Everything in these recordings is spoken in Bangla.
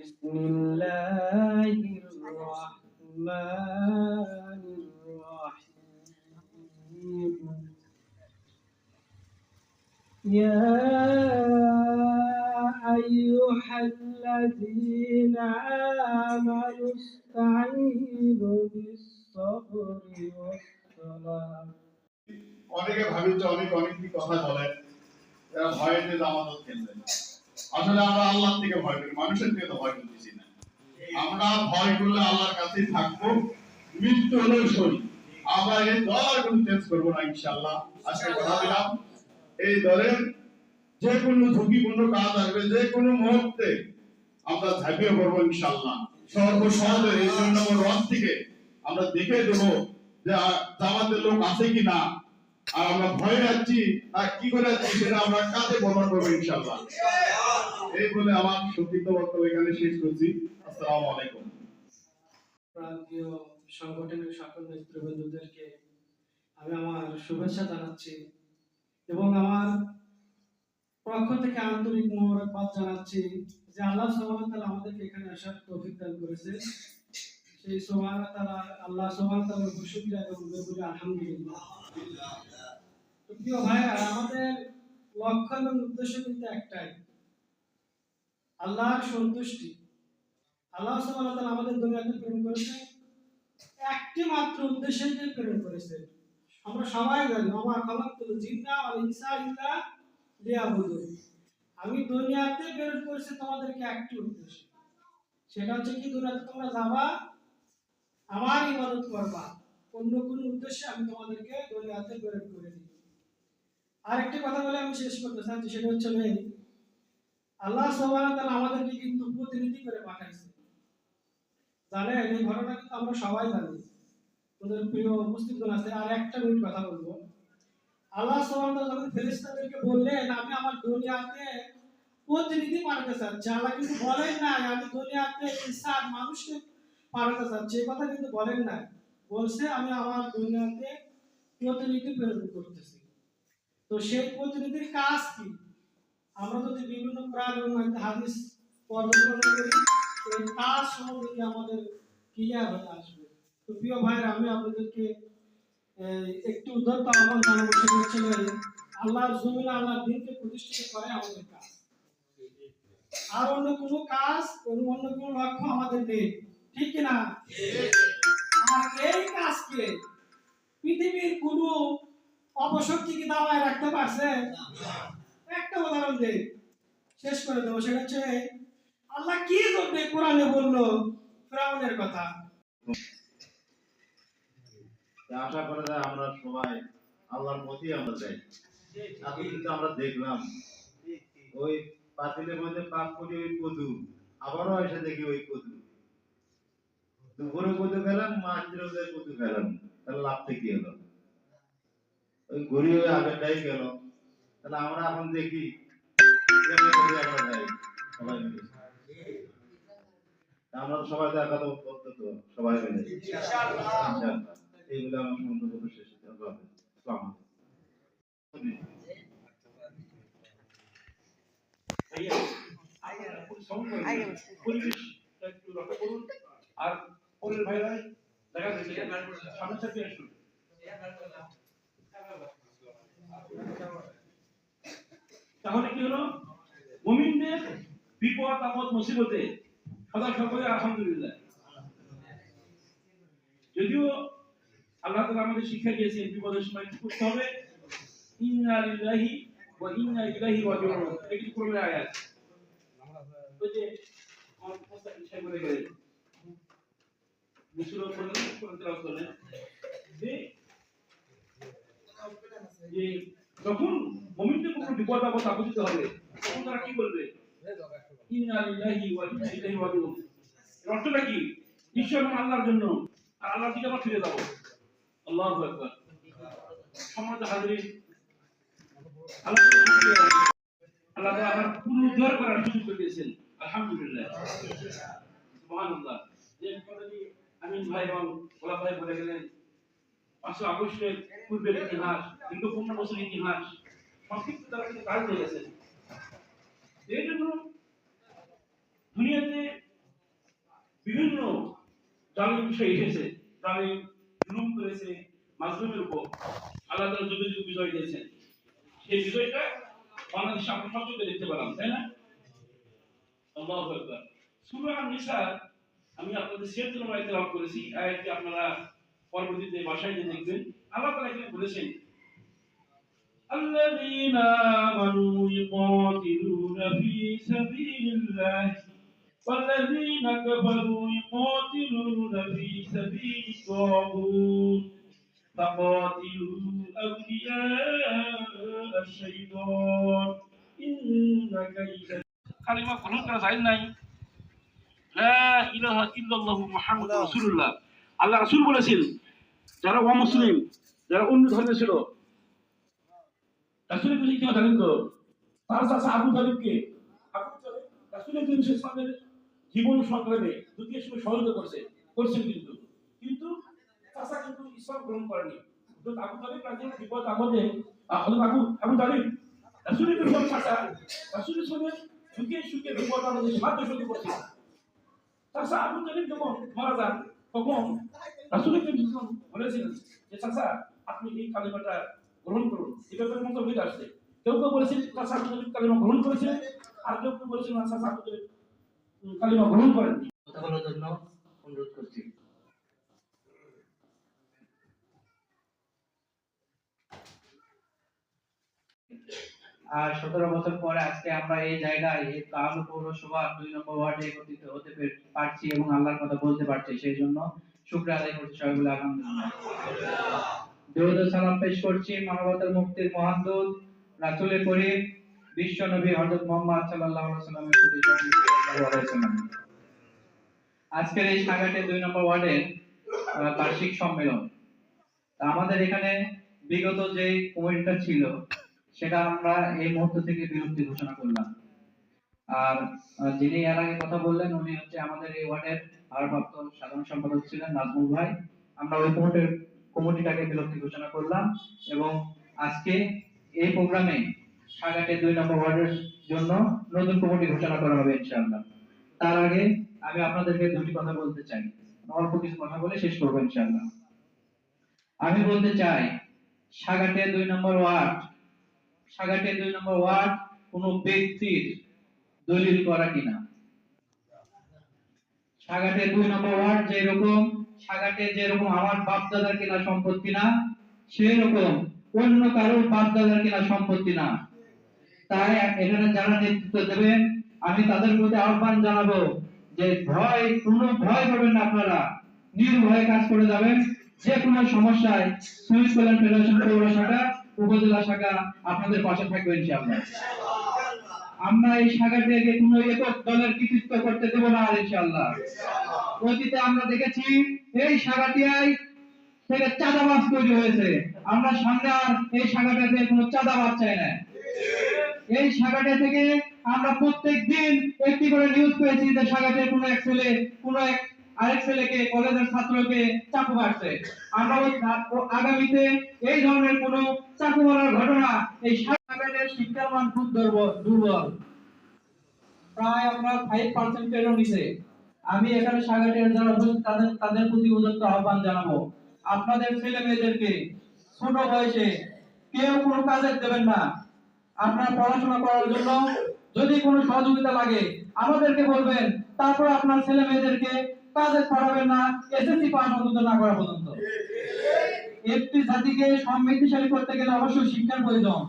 বিসমিল্লাহির রহমানির রহিম ইয়া আইয়ুহাল্লাযীনা আমানু ইস্তাঈনু বিস-সাবরি ওয়াস-সালাহ অনেকে ভাবি যে অনেক অনেক কথা বলে হয় যে জামানত কেন্দ্রে আসলে আমরা আল্লাহ থেকে ভয় করি, মানুষের থেকে তো ভয় করতেছি না। আমরা ভয় করলে আল্লাহর কাছেই থাকব, মৃত্যু হলেও সই আমরা এই দল কোনো চেঞ্জ করব না ইনশাল্লাহ আজকে কথা দিলাম, এই দলের যে কোনো ঝুঁকিপূর্ণ কাজ আসবে, যে কোনো মুহূর্তে আমরা ঝাঁপিয়ে পড়ব ইনশাল্লাহ সর্বসহজে এই জন্য রথ থেকে আমরা দেখে দেবো যে জামাতের লোক আছে কি না আর আমরা ভয়ে যাচ্ছি আর কি করে যাচ্ছি সেটা আমরা কাজে প্রমাণ করব ইনশাল্লাহ এই বলে আমার সংক্ষিপ্ত বক্তব্য এখানে শেষ করছি। আসসালামু আলাইকুম। সংগঠনের সকল আমি আমার শুভেচ্ছা জানাচ্ছি এবং আমার পক্ষ থেকে আন্তরিক জানাচ্ছি যে আল্লাহ সুবহানাহু ওয়া আমাদেরকে এখানে আসার দান করেছে। সেই সুবহানাহু ওয়া আল্লাহ সুবহানাহু এবং আলহামদুলিল্লাহ। আমাদের লক্ষ্য এবং উদ্দেশ্য কিন্তু একটাই। আল্লাহর সন্তুষ্টি। আল্লাহ আমাদের দুনিয়াতে প্রেরণ করেছেন। একটি মাত্র উদ্দেশ্যে প্রেরণ করেছেন। আমরা সবাই জানি আমার আমি দুনিয়াতে প্রেরণ করেছি তোমাদেরকে একটি উদ্দেশ্য। সেটা হচ্ছে কি, দুনিয়াতে তোমরা যাবা, আমার ইবাদত করবা। অন্য কোনো উদ্দেশ্যে আমি তোমাদেরকে দুনিয়াতে প্রেরণ করে দিই আরেকটি কথা বলে আমি শেষ করতে চাচ্ছি সেটা হচ্ছে এই, আল্লাহ ওয়া তাআলা আমাদেরকে কিন্তু প্রতিনিধি করে পাঠাইছে। জানেন এই ঘটনা কিন্তু আমরা সবাই জানি। তোদের প্রিয় উপস্থিতগণ আছে আর একটা মিনিট কথা বলব। আল্লাহ ওয়া যখন ফেরেশতাদেরকে বললেন আমি আমার দুনিয়াতে প্রতিনিধি পাঠাতে চাচ্ছি আল্লাহ কিন্তু বলেন না আমি দুনিয়াতে ইনসান মানুষকে পাঠাতে চাচ্ছি। এই কথা কিন্তু বলেন না বলছে আমি আমার দুনিয়াতে প্রতিনিধি প্রেরণ করতেছি। তো সেই প্রতিনিধির কাজ কি? আমরা যদি বিভিন্ন কোরআন এবং হাদিস পর্যবেক্ষণ করি এই কাজ সম্বন্ধে আমাদের ক্লিয়ার হয়ে আসবে? তো প্রিয় ভাইরা আমি আপনাদেরকে একটু উদ্ধর্ত আহ্বান জানাব, সেটা হচ্ছে আল্লাহর জমিন আল্লাহর দিনকে প্রতিষ্ঠিত করে আমাদের কাজ। আর অন্য কোনো কাজ অন্য অন্য কোনো লক্ষ্য আমাদের নেই। ঠিক না আর এই কাজকে পৃথিবীর কোনো অপশক্তি কি দাওয়ায় রাখতে পারছে? একটা উদাহরণ দেই। শেষ করে দেবো, সেটা হচ্ছে, আল্লাহ কি জন্য কোরআনে বলল? ফেরাউনের কথা। আশা করা যায় আমরা সবাই আল্লাহর পথেই আমরা যাই। এখন কিন্তু আমরা দেখলাম। ওই পাতিলের মধ্যে পাক করি ওই কদু। আবারও এসে দেখি ওই কদু। দুপুরে কদু খেলাম ওদের কদু খেলাম। তাহলে লাভ থেকে এলো ওই ঘুরি ওই আগেরটাই গেল। তাহলে আমরা এখন দেখি। আমরা যাই সবাই মিলে। আমরা সবাই দেখা তো করতে সবাই মিলে। এইগুলো আমার সম্বন্ধ শেষ পরিবেশ একটু রক্ষা করুন আর পরের ভাইরা দেখা যাচ্ছে সামনে আসুন। তাহলে কি হলো? মুমিনদের বিপদ, আপদ, মুসিবতে সদা সকলে আলহামদুলিল্লাহ। যদিও আল্লাহ তাআলা আমাদের শিক্ষা দিয়েছেন, বিপদের সময় কি করতে হবে? ওয়া ইন্না ইলাইহি রাজিউন। এটি আয়াত? আমার পোস্টার ইচ্ছা করে যে যে যখন মুমিনদের উপর বিপদ হবে, তখন তারা কি বলবে? অর্থটা কি? নিশ্চয় আমি আল্লাহর জন্য আর দিকে ফিরে আল্লাহু আমার করার সুযোগ করে দিয়েছেন। আলহামদুলিল্লাহ। আমিন ভাই এবং ভাই বলে গেলেন পাঁচশো আগস্টের পূর্বের ইতিহাস, দীর্ঘ পনেরো বছর ইতিহাস, সংক্ষিপ্ত তারা কিন্তু কাজ হয়ে গেছেন এই জন্য দুনিয়াতে বিভিন্ন জালিম বিষয় এসেছে। জালিম, জুলুম করেছে, মাজলুমের উপর আল্লাহ যুগে যুগে বিজয় দিয়েছেন। সেই বিজয়টা বাংলাদেশে আমরা সচক্ষে দেখতে পেলাম, তাই না? আল্লাহু সূরা আন-নিসা আমি আপনাদের শেয়ার জন্য লাভ করেছি। আয়াতটি আপনারা পরবর্তীতে বাসায় গিয়ে দেখবেন আল্লাহ তাআলা এখানে বলেছেন الذين آمنوا يقاتلون في سبيل الله والذين كفروا يقاتلون في سبيل الطاغوت فقاتلوا أولياء الشيطان إن كيد কালিমা গ্রহণ করা যায় নাই লা ইলাহা ইল্লাল্লাহু মুহাম্মাদুর রাসূলুল্লাহ আল্লাহ রাসূল বলেছেন, যারা অমুসলিম, যারা অন্য ধর্মে ছিল, রাসূলের কাছে কি জানেন তো তার আবু তালিবকে রাসূলের জীবন সংগ্রামে সহযোগিতা করছে, করছেন কিন্তু। কিন্তু চাচা কিন্তু ইসলাম গ্রহণ করেনি। আবু তালিব কাজে বিপদ হযরত আবু আবু তালিব রাসূলের কাছে চাচা রাসূলের সঙ্গে সুখে সুখে বিপদ আমাদের সাহায্য সঙ্গে করছে। চাচা আবু তালিব মারা যান তখন রাসুল বলেছিলেন যে, চাচা, আপনি এই কালিমাটা গ্রহণ করুন। এই ব্যাপারে মতো হয়ে আসছে। কেউ কেউ বলেছেন চাচা, আপনি কালিমা গ্রহণ করেছেন আর কেউ কেউ বলেছেন না, চাচা, আপনি কালিমা গ্রহণ করেন কথা বলার জন্য অনুরোধ করছি। আর সতেরো বছর পরে আজকে আমরা এই জায়গায়, এই কাহালু পৌরসভা দুই নম্বর ওয়ার্ডে একত্রিত হতে পারছি এবং আল্লাহর কথা বলতে পারছি, সেই জন্য শুক্র আদায় করছি সবাই বলে আলহামদুলিল্লাহ। দরুদ সালাম পেশ করছি মানবতার মুক্তির মহান দূত রাসূলের করিম বিশ্ব নবী হযরত মুহাম্মদ সাল্লাল্লাহু আলাইহি সাল্লামের প্রতি আজকের এই সাগাটে দুই নম্বর ওয়ার্ডের বার্ষিক সম্মেলন। আমাদের এখানে বিগত যে কমিটিটা ছিল সেটা আমরা এই মুহূর্ত থেকে বিরক্তি ঘোষণা করলাম। আর যিনি এর আগে কথা বললেন, উনি হচ্ছে আমাদের এই ওয়ার্ডের ভারপ্রাপ্ত সাধারণ সম্পাদক ছিলেন নাজমুল ভাই। আমরা ওই কমিটির, কমিটিটাকে বিরক্তি ঘোষণা করলাম এবং আজকে এই প্রোগ্রামে সাগাটে দুই নম্বর ওয়ার্ডের জন্য নতুন কমিটি ঘোষণা করা হবে ইনশাআল্লাহ। তার আগে আমি আপনাদেরকে দুটি কথা বলতে চাই। অল্প কিছু কথা বলে শেষ করব ইনশাআল্লাহ। আমি বলতে চাই, সাগাটে দুই নম্বর ওয়ার্ড সাগাটে দুই নম্বর ওয়ার্ড, কোন ব্যক্তির দলিল করা কিনা? সাগাটে দুই নম্বর ওয়ার্ড যেরকম সাগাটে যেরকম আমার বাপ দাদার কিনা সম্পত্তি না সেরকম অন্য কারোর বাপ দাদার কিনা সম্পত্তি না তাই এখানে যারা নেতৃত্ব দেবেন, আমি তাদের প্রতি আহ্বান জানাব যে ভয়, কোনো ভয় করবেন না আপনারা। নির্ভয়ে কাজ করে যাবেন। যে কোনো সমস্যায় সুইস কল্যাণ ফেডারেশন পৌর শাখা উপজেলা শাখা আপনাদের পাশে থাকবে ইনশাআল্লাহ। আমরা এই কোনো একক দলের কৃতিত্ব করতে দেব না ইনশাআল্লাহ। অতীতে আমরা দেখেছি এই শাখাটিয়ায় থেকে চাঁদাবাজ তৈরি হয়েছে। আমরা সামনে আর এই শাখাটাতে কোনো চাঁদাবাজ চাই না। এই শাখাটা থেকে আমরা প্রত্যেক দিন একটি করে নিউজ পেয়েছি যে শাখাতে কোনো এক ছেলে, কোনো এক আরেক ছেলেকে কলেজের ছাত্রকে চাকু মারছে। আমরা আগামীতে এই ধরনের কোনো চাকু মারার ঘটনা এই শাখাটের শিক্ষার মান খুব দুর্বল। প্রায় আপনার ফাইভ পার্সেন্টেরও নিচে। আমি এখানে সাগাটের যারা তাদের তাদের প্রতি উদত্ত আহ্বান জানাব। আপনাদের ছেলে মেয়েদেরকে ছোট বয়সে কেউ কোনো কাজে দেবেন না। আপনার পড়াশোনা করার জন্য যদি কোনো সহযোগিতা লাগে, আমাদেরকে বলবেন, তারপর আপনার ছেলে মেয়েদেরকে কাজে পাঠাবেন না এসএসসি পাস অন্তত না করা পর্যন্ত। একটি জাতিকে সমৃদ্ধিশালী করতে গেলে অবশ্যই শিক্ষার প্রয়োজন।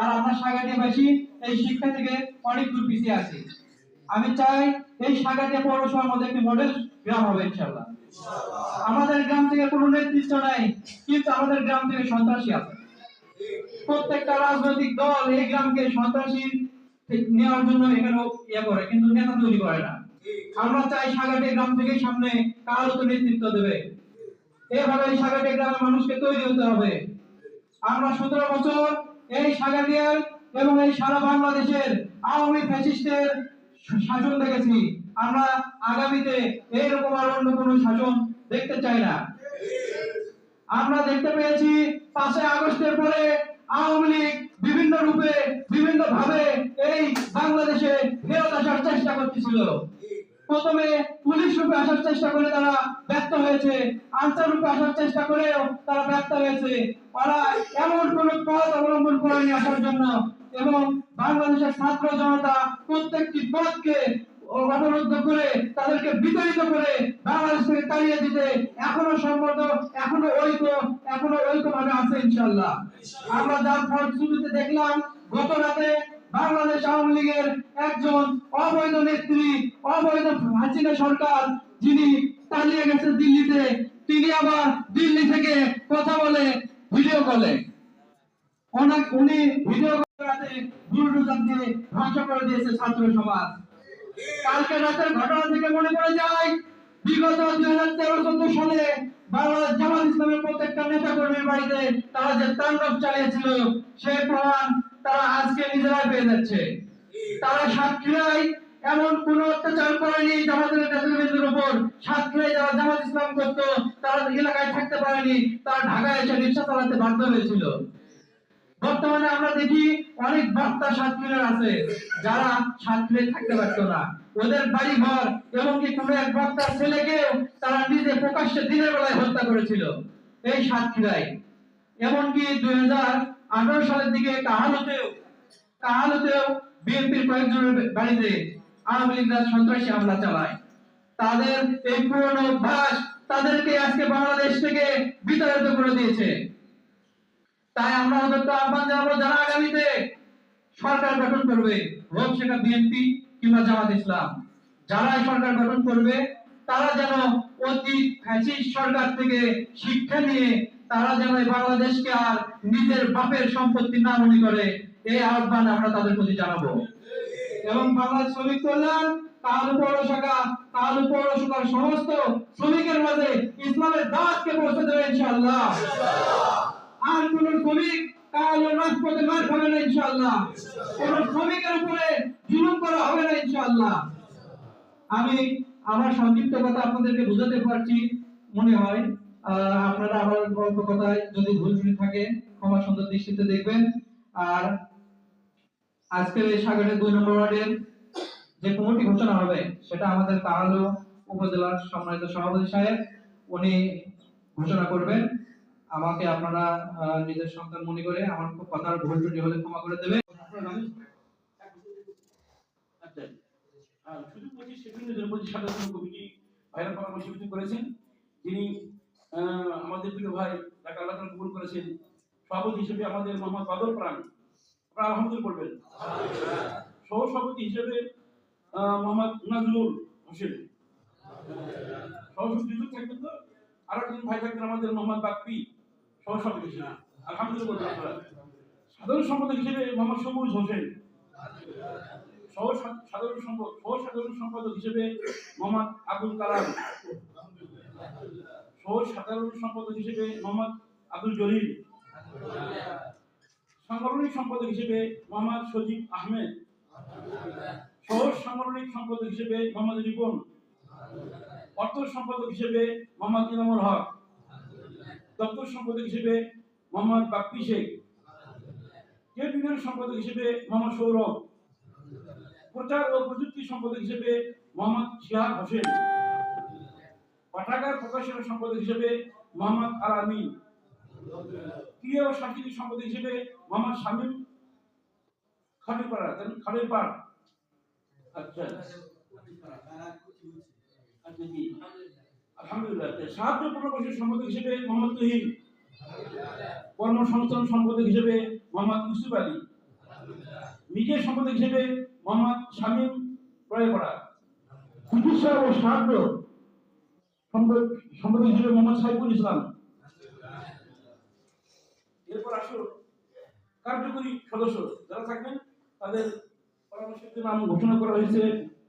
আর আমরা সাগাটিয়াবাসী এই শিক্ষা থেকে অনেক দূর পিছিয়ে আছি। আমি চাই এই সাগাটিয়া পৌরসভার মধ্যে একটি মডেল গ্রাম হবে, ইনশাআল্লাহ। আমাদের গ্রাম থেকে কোনো নেতৃত্ব নাই, কিন্তু আমাদের গ্রাম থেকে সন্ত্রাসী আছে। প্রত্যেকটা রাজনৈতিক দল এই গ্রামকে সন্ত্রাসী নেওয়ার জন্য এখানে ইয়ে করে, কিন্তু নেতা তৈরি করে না। আমরা চাই সাগাটে গ্রাম থেকে সামনে কারও তো নেতৃত্ব দেবে। এভাবে এই সাগাটে গ্রামের মানুষকে তৈরি হতে হবে। আমরা সতেরো বছর এই সাগাটিয়ার এবং এই সারা বাংলাদেশের আওয়ামী ফ্যাসিস্টের শাসন দেখেছি। আমরা আগামীতে এইরকম আর অন্য কোনো শাসন দেখতে চাই না। আমরা দেখতে পেয়েছি পাঁচই আগস্টের পরে আওয়ামী লীগ বিভিন্ন রূপে বিভিন্ন ভাবে এই বাংলাদেশে ফেরত আসার চেষ্টা করতেছিল। প্রথমে পুলিশ রূপে আসার চেষ্টা করে তারা ব্যর্থ হয়েছে। আনসার রূপে আসার চেষ্টা করেও তারা ব্যর্থ হয়েছে। ওরা এমন কোন পথ অবলম্বন করেনি আসার জন্য এবং বাংলাদেশের ছাত্র জনতা প্রত্যেকটি পথকে অবরুদ্ধ করে তাদেরকে বিতাড়িত করে বাংলাদেশ থেকে তাড়িয়ে দিতে এখনও সম্মত, এখনও ঐক্য, এখনও ঐক্যভাবে আছে ইনশাল্লাহ আমরা যার ফলশ্রুতিতে দেখলাম গত রাতে বাংলাদেশ আওয়ামী লীগের একজন অবৈধ নেত্রী, অবৈধ হাসিনা সরকার, যিনি পালিয়ে গেছে দিল্লিতে, তিনি আবার দিল্লি থেকে কথা বলে ভিডিও কলে অনেক, উনি ভিডিও ধ্বংস করে দিয়েছে ছাত্র সমাজ। কালকে রাতের ঘটনা থেকে মনে পড়ে যায়, বিগত দুই হাজার তেরো চোদ্দ সালে বাংলাদেশ জামাত ইসলামের প্রত্যেকটা নেতা কর্মীর বাড়িতে তারা যে তাণ্ডব চালিয়েছিল, সেই প্রমাণ তারা আজকে নিজেরাই পেয়ে যাচ্ছে। তারা সাতক্ষীরায় এমন কোন অত্যাচার করেনি জামাতের নেতৃবৃন্দের উপর সাতক্ষীরায় যারা জামাত ইসলাম করতো, তারা এলাকায় থাকতে পারেনি, তারা ঢাকায় এসে রিক্সা চালাতে বাধ্য হয়েছিল। বর্তমানে আমরা দেখি অনেক বক্তা সাতক্ষীরার আছে, যারা সাতক্ষীরায় থাকতে পারতো না। ওদের বাড়ি ঘর এবং কি কোনো এক বক্তার ছেলেকেও তারা নিজে প্রকাশ্যে দিনের বেলায় হত্যা করেছিল। এই সাতক্ষীরায়। এমনকি দুই হাজার আঠারো সালের দিকে কাহালতেও কাহালতেও বিএনপির কয়েকজনের বাড়িতে আওয়ামী লীগরা সন্ত্রাসী হামলা চালায়। তাদের এই পুরনো অভ্যাস তাদেরকে আজকে বাংলাদেশ থেকে বিতাড়িত করে দিয়েছে। তাই আমরা আহ্বান জানাব যারা আগামীতে সরকার গঠন করবে হোক সেটা বিএনপি কিংবা জামাত ইসলাম যারা সরকার গঠন করবে, তারা যেন অতীত ফ্যাসিস্ট সরকার থেকে শিক্ষা নিয়ে তারা যেন এই বাংলাদেশকে আর নিজের বাপের সম্পত্তি না মনে করে, এই আহ্বান আমরা তাদের প্রতি জানাব। এবং বাংলাদেশ শ্রমিক কল্যাণ পৌর শাখার সমস্ত শ্রমিকের মাঝে ইসলামের দাওয়াতকে পৌঁছে দেবে আর কোন শ্রমিক মার খাবে না কোন শ্রমিকের উপরে জুলুম করা হবে না ইনশাআল্লাহ। আমি আমার সংক্ষিপ্ত কথা আপনাদেরকে বোঝাতে পারছি, মনে হয় আপনারা আমার অল্প কথায় যদি ভুল ত্রুটি থাকে, ক্ষমা সুন্দর দৃষ্টিতে দেখবেন। আর আজকের এই সাগরের দুই নম্বর ওয়ার্ডের যে কমিটি ঘোষণা হবে, সেটা আমাদের কাহালু উপজেলার সম্মানিত সভাপতি সাহেব, উনি ঘোষণা করবেন। আমাকে আপনারা নিজের সন্তান মনে করে আমার কথার ভুল ত্রুটি হলে ক্ষমা করে দেবে। শুধু পঁচিশ সেকেন্ডের পঁচিশ সাতান্ন কমিটি ভাইরা পরামর্শ করেছেন। যিনি আমাদের প্রিয় ভাই তাকে আল্লাহ কবুল করেছেন। সভাপতি হিসেবে আমাদের মোহাম্মদ বাদল প্রাণ। আপনারা আলহামদুলিল্লাহ করবেন সহ সভাপতি হিসেবে মোহাম্মদ নাজমুল হোসেন। সহসভাপতি দুজন থাকবেন তো? আর একজন ভাই থাকবেন আমাদের মোহাম্মদ বাপ্পি। সহসভাপতি হিসেবে। আলহামদুলিল্লাহ সাধারণ সম্পাদক হিসেবে মোহাম্মদ সবুজ হোসেন। সহ সাধারণ সম্পাদক সহ সাধারণ সম্পাদক হিসেবে মোহাম্মদ আবুল কালাম। সহ সাধারণ সম্পাদক হিসেবে মোহাম্মদ আব্দুল জলিল। সাংগঠনিক সম্পাদক হিসেবে মোহাম্মদ সজীব আহমেদ। সহ সাংগঠনিক সম্পাদক হিসেবে মোহাম্মদ রিপন। অর্থ সম্পাদক হিসেবে মোহাম্মদ ইনামুল হক। দপ্তর সম্পাদক হিসেবে মোহাম্মদ বাপ্পি শেখ। ট্রেড ইউনিয়ন সম্পাদক হিসেবে মোহাম্মদ সৌরভ। প্রচার ও প্রযুক্তি সম্পাদক হিসেবে মোহাম্মদ শিহাব হোসেন। পাঠাগার প্রকাশনা সম্পাদক হিসেবে মোহাম্মদ আল আমিন ক্রিয়া ও সাংস্কৃতিক সম্পাদক হিসেবে মোহাম্মদ শামীম খালিপাড়া জানেন খালিপাড়। আচ্ছা। সাহায্য সম্পাদক হিসেবে কর্মসংস্থান সম্পাদক হিসেবে হিসেবে শামীম ও সাহায্য এরপর আসুন কার্যকরী সদস্য যারা থাকবেন, তাদের পরামর্শের ঘোষণা করা হয়েছে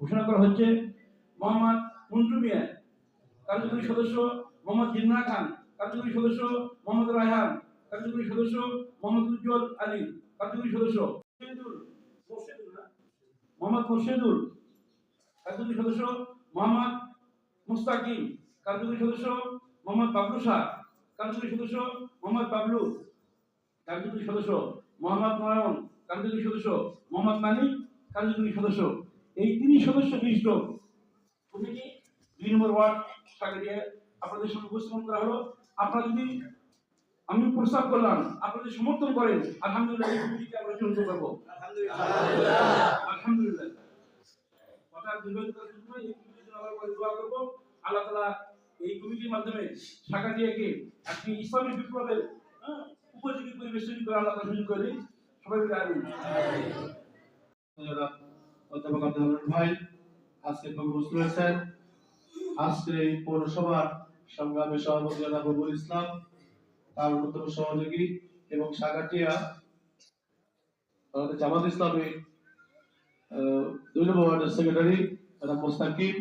ঘোষণা করা হচ্ছে মোহাম্মদ মন্টু কার্যকরী সদস্য মোহাম্মদ জিন্না খান, কার্যকরী সদস্য মোহাম্মদ রায়হান, কার্যকরী সদস্য মোহাম্মদ উজ্জ্বল আলী, কার্যকরী সদস্য? মোহাম্মদ মোর্শেদুল, কার্যকরী সদস্য মোহাম্মদ মুস্তাকিম কার্যকরী সদস্য মোহাম্মদ বাবলু শাহ, কার্যকরী সদস্য মোহাম্মদ বাবলু, কার্যকরী সদস্য মোহাম্মদ নয়ন কার্যকরী সদস্য মোহাম্মদ মানিক, কার্যকরী সদস্য। এই তিন সদস্য বিশিষ্ট কমিটি দুই নম্বর ওয়ার্ড সাগরিয়া আপনাদের সঙ্গে উপস্থাপন করা হলো। আপনারা যদি আমি প্রস্তাব করলাম আপনাদের সমর্থন করেন, আলহামদুলিল্লাহ এই কমিটিকে আমরা চূড়ান্ত করব। আলহামদুলিল্লাহ। কথা দোয়া করব। আল্লাহ তাআলা এই কমিটির মাধ্যমে সাকারিয়াকে একটি ইসলামী বিপ্লবের হ্যাঁ, উপযোগী পরিবেশ তৈরি করে আল্লাহ সুযোগ করে দিন। সবাই মিলে অধ্যাপক আব্দুল ভাই আজকে আজকে এই পৌরসভার সংগ্রামী সভাপতি ইসলাম তার অন্যতম সহযোগী এবং সাগাটিয়া জামাত ইসলামী দুই নম্বর সেক্রেটারি মোস্তাকিব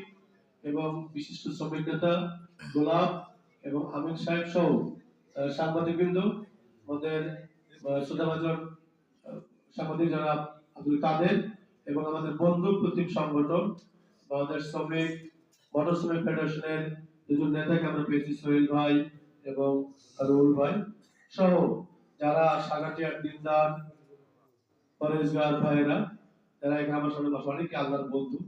এবং বিশিষ্ট শ্রমিক নেতা গোলাপ এবং আমিন সাহেব সহ সাংবাদিকবৃন্দ, আমাদের শ্রদ্ধাভাজন সাংবাদিক জনাব আব্দুল কাদের এবং আমাদের বন্ধু প্রতীক সংগঠন আমাদের শ্রমিক মোটর শ্রমিক ফেডারেশনের দুজন নেতাকে আমরা পেয়েছি, সোহেল ভাই এবং রুল ভাই সহ, যারা সাগাটিয়ার দিনদার, পরেশগার ভাইরা যারা এখানে আমার সামনে বসে, অনেকে আল্লাহর বন্ধু।